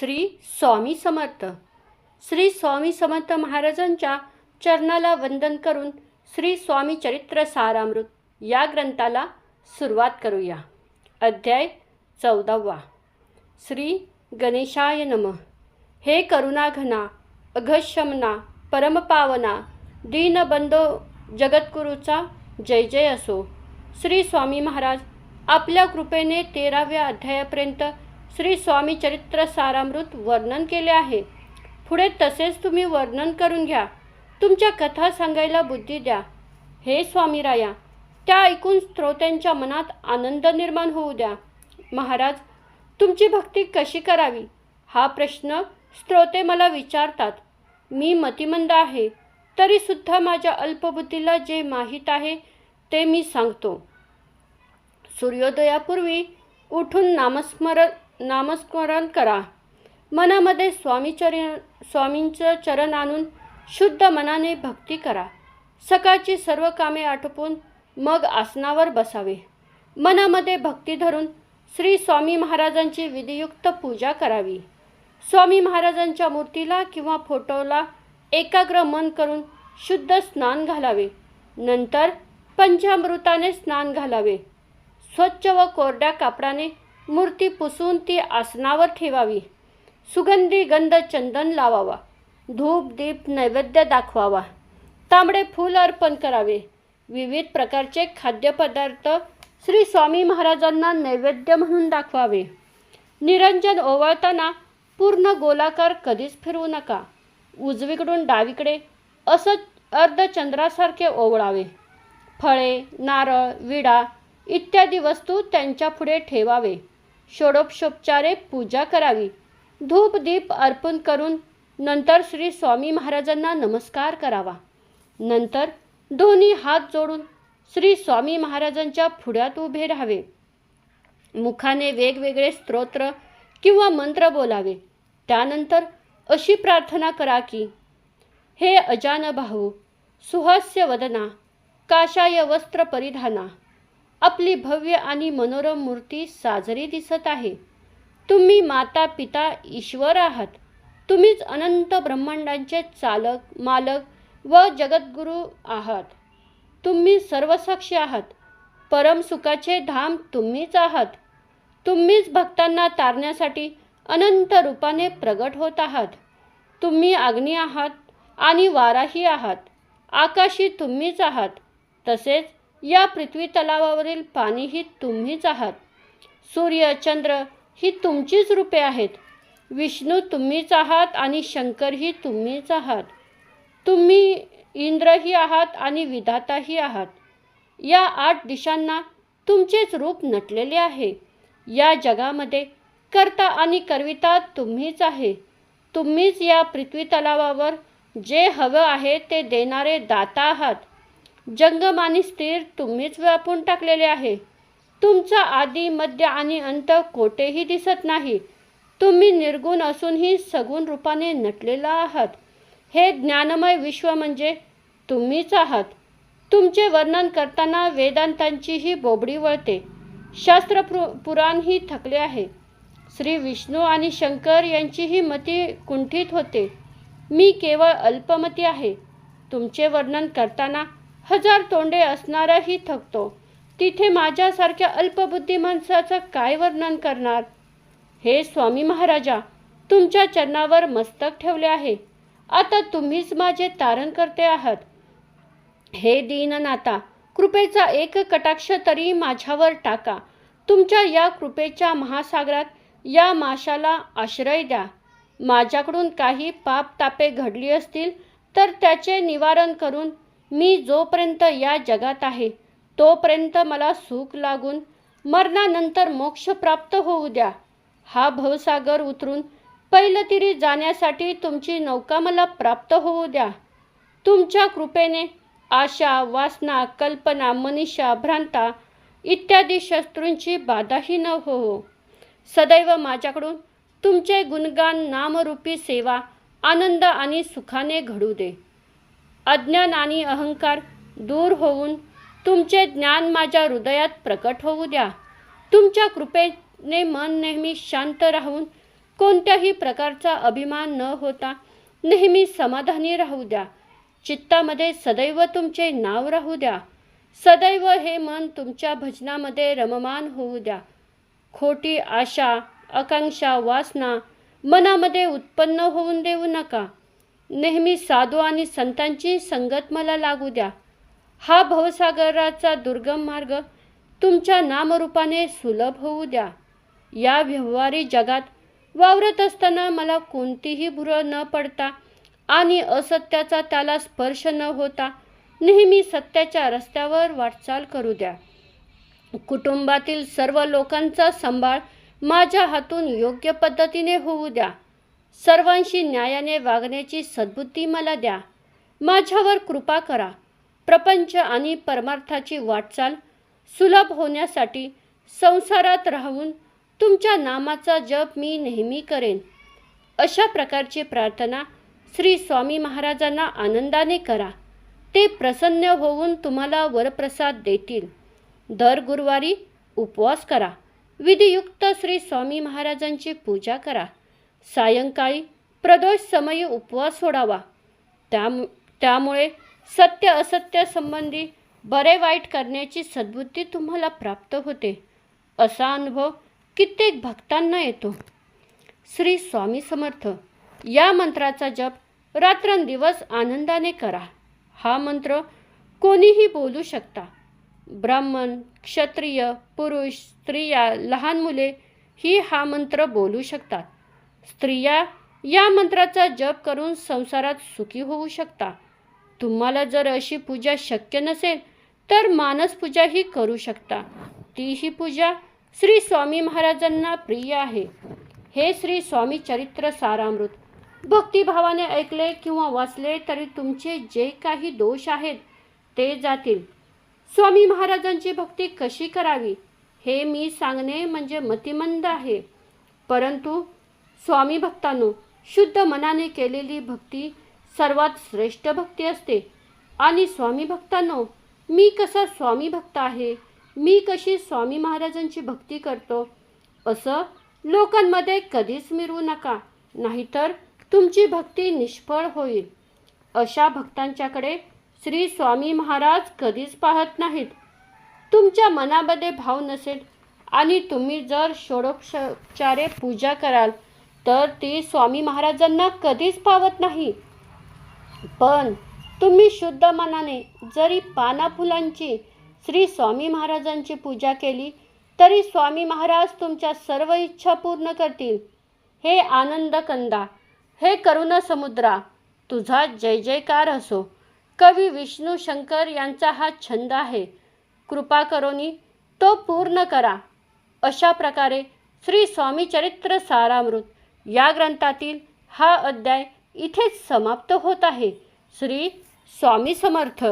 श्री स्वामी समर्थ. श्री स्वामी समर्थ महाराजांच्या चरणाला वंदन करून श्री स्वामी चरित्र सारामृत या ग्रंथाला सुरुवात करूया. अध्याय चौदावा. श्री गणेशाय नम. हे करुणाघना अघशमना परमपावना दीनबंधो जगद्गुरूचा जय जय असो. श्री स्वामी महाराज आपल्या कृपेने तेराव्या अध्यायापर्यंत श्री स्वामी चरित्र सारामृत वर्णन केले आहे. पुढे तसेच तुम्ही वर्णन करून घ्या. तुमच्या कथा सांगायला बुद्धी द्या. हे स्वामीराया त्या ऐकून श्रोत्यांच्या मनात आनंद निर्माण होऊ द्या. महाराज तुमची भक्ती कशी करावी? हा प्रश्न श्रोते मला विचारतात. मी मतिमंद आहे. तरीसुद्धा माझ्या अल्पबुद्धीला जे माहीत आहे ते मी सांगतो. सूर्योदयापूर्वी उठून नामस्मरण नामस्मरण करा. मनामध्ये स्वामीचर स्वामींचं चरण आणून शुद्ध मनाने भक्ती करा. सकाळची सर्व कामे आटोपून मग आसनावर बसावे. मनामध्ये भक्ती धरून श्री स्वामी महाराजांची विधियुक्त पूजा करावी. स्वामी महाराजांच्या मूर्तीला किंवा फोटोला एकाग्र मन करून शुद्ध स्नान घालावे. नंतर पंचामृताने स्नान घालावे. स्वच्छ व कोरड्या कापडाने मूर्ती पुसून ती आसनावर ठेवावी. सुगंधी गंध चंदन लावावा. धूप दीप नैवेद्य दाखवावा. तांबडे फूल अर्पण करावे. विविध प्रकारचे खाद्यपदार्थ श्री स्वामी महाराजांना नैवेद्य म्हणून दाखवावे. निरंजन ओवाळताना पूर्ण गोलाकार कधीच फिरवू नका. उजवीकडून डावीकडे असं अर्धचंद्रासारखे ओवळावे. फळे नारळ विडा इत्यादी वस्तू त्यांच्या पुढे ठेवावे. षोडोपशोपचारे पूजा करावी. धूप दीप अर्पण करून नंतर श्री स्वामी महाराजांना नमस्कार करावा. नंतर दोन्ही हात जोडून श्री स्वामी महाराजांच्या पुढ्यात उभे राहावे. मुखाने वेगवेगळे स्तोत्र किंवा मंत्र बोलावे. त्यानंतर अशी प्रार्थना करा की हे अजान भाऊ सुहास्य वदना काशाय वस्त्र परिधाना आपली भव्य आणि मनोरम मूर्ती साजरी दिसत आहे. तुम्ही माता पिता ईश्वर आहात. तुम्हीच अनंत ब्रह्मांडांचे चालक मालक व जगद्गुरू आहात. तुम्ही सर्वसाक्षी आहात. परमसुखाचे धाम तुम्हीच आहात. तुम्हीच भक्तांना तारण्यासाठी अनंत रूपाने प्रगट होत आहात. तुम्ही अग्नी आहात आणि वाराही आहात. आकाशी तुम्हीच आहात. तसेच या पृथ्वी तलावावरील पाणीही तुम्हीच आहात. सूर्य चंद्र ही तुमचीच रूपे आहेत. विष्णू तुम्हीच आहात आणि शंकरही तुम्हीच आहात. तुम्ही इंद्रही आहात आणि विधाताही आहात. या आठ दिशांना तुमचेच रूप नटलेले आहे. या जगामध्ये करता आणि करविता तुम्हीच आहे. तुम्हीच या पृथ्वी तलावावर जे हवं आहे ते देणारे दाता आहात. जंगम आणि स्थिर तुम्हीच व्यापून टाकलेले आहे. तुमचा आदी मध्य आणि अंत कोठेही दिसत नाही. तुम्ही निर्गुण असूनही सगुण रूपाने नटलेला आहात. हे ज्ञानमय विश्व म्हणजे तुम्हीच आहात. तुमचे वर्णन करताना वेदांतांचीही बोबडी वळते. शास्त्र पुर पुराणही थकले आहे. श्री विष्णू आणि शंकर यांचीही मती कुंठित होते. मी केवळ अल्पमती आहे. तुमचे वर्णन करताना हजार तोंडे असणाराही थकतो. तिथे माझ्यासारख्या अल्पबुद्धी माणसाचं काय वर्णन करणार? हे स्वामी महाराजा तुमच्या चरणावर मस्तक ठेवले आहे. आता तुम्हीच माझे तारण करते आहात. हे दीननाथा कृपेचा एक कटाक्ष तरी माझ्यावर टाका. तुमच्या या कृपेच्या महासागरात या माशाला आश्रय द्या. माझ्याकडून काही पाप तापे घडली असतील तर त्याचे निवारण करून मी जोपर्यंत या जगात आहे तोपर्यंत मला सुख लागून मरणानंतर मोक्ष प्राप्त होऊ द्या. हा भवसागर उतरून पहिलं तिरी जाण्यासाठी तुमची नौका मला प्राप्त होऊ द्या. तुमच्या कृपेने आशा वासना कल्पना मनीषा भ्रांता इत्यादी शत्रूंची बाधाही न हो. सदैव माझ्याकडून तुमचे गुणगान नामरूपी सेवा आनंद आणि सुखाने घडू दे. अज्ञान आणि अहंकार दूर होऊन तुमचे ज्ञान माझ्या हृदयात प्रकट होऊ द्या. तुमच्या कृपेने मन नेहमी शांत राहून कोणत्याही प्रकारचा अभिमान न होता नेहमी समाधानी राहू द्या. चित्तामध्ये सदैव तुमचे नाव राहू द्या. सदैव हे मन तुमच्या भजनामध्ये रममान होऊ द्या. खोटी आशा आकांक्षा वासना मनामध्ये उत्पन्न होऊन देऊ नका. नेहमी साधू आणि संतांची संगत मला लागू द्या. हा भवसागराचा दुर्गम मार्ग तुमच्या नामरूपाने सुलभ होऊ द्या. या व्यवहारी जगात वावरत असताना मला कोणतीही भुरळ न पडता आणि असत्याचा त्याला स्पर्श न होता नेहमी सत्याच्या रस्त्यावर वाटचाल करू द्या. कुटुंबातील सर्व लोकांचा सांभाळ माझ्या हातून योग्य पद्धतीने होऊ द्या. सर्वांशी न्यायाने वागण्याची सद्बुद्धी मला द्या. माझ्यावर कृपा करा. प्रपंच आणि परमार्थाची वाटचाल सुलभ होण्यासाठी संसारात राहून तुमच्या नामाचा जप मी नेहमी करेन. अशा प्रकारची प्रार्थना श्री स्वामी महाराजांना आनंदाने करा. ते प्रसन्न होऊन तुम्हाला वरप्रसाद देतील. दर गुरुवारी उपवास करा. विधियुक्त श्री स्वामी महाराजांची पूजा करा. सायंकाळी प्रदोष समयी उपवास सोडावा. त्यामु त्यामुळे सत्य असत्य संबंधी बरे वाईट करण्याची सद्बुद्धी तुम्हाला प्राप्त होते. असा अनुभव कित्येक भक्तांना येतो. श्री स्वामी समर्थ या मंत्राचा जप रात्रंदिवस आनंदाने करा. हा मंत्र कोणीही बोलू शकता. ब्राह्मण क्षत्रिय पुरुष स्त्रिया लहान मुले ही हा मंत्र बोलू शकतात. स्त्रिया या मंत्राचा जप करून संसारात सुखी होऊ शकता. तुम्हाला जर अशी पूजा शक्य नसेल तर मानस पूजाही करू शकता. ती ही पूजा श्री स्वामी महाराजांना प्रिय आहे. हे श्री स्वामी चरित्र सारामृत. भक्तिभावाने ऐकले किंवा वाचले तरी तुमचे जे काही दोष आहेत ते जातील. स्वामी महाराजांची भक्ती कशी करावी हे मी सांगणे म्हणजे मतिमंद आहे. परंतु स्वामी भक्तांनो शुद्ध मनाने केलेली भक्ती सर्वात श्रेष्ठ भक्ती असते. आणि स्वामी भक्तांनो मी कसा स्वामी भक्त आहे? मी कशी स्वामी महाराजांची भक्ती करतो? असं लोकांमध्ये कधीच मिरवू नका नाहीतर तुमची भक्ती निष्फळ होईल. अशा भक्तांच्याकडे श्री स्वामी महाराज कधीच पाहत नाहीत. तुमच्या मनामध्ये भाव नसेल आणि तुम्ही जर षोडोपचारे पूजा कराल तर ती स्वामी महाराजांना कधीच पावत नाही. पण तुम्ही शुद्ध मनाने जरी पाना फुलांची श्री स्वामी महाराजांची पूजा केली तरी स्वामी महाराज तुमच्या सर्व इच्छा पूर्ण करतील. हे आनंद कंदा हे करुण समुद्रा तुझा जय जयकार असो. कवी विष्णू शंकर यांचा हा छंद आहे. कृपा करोनी तो पूर्ण करा. अशा प्रकारे श्री स्वामी चरित्र सारामृत या ग्रंथातील हा अध्याय इथेच समाप्त होत आहे. श्री स्वामी समर्थ.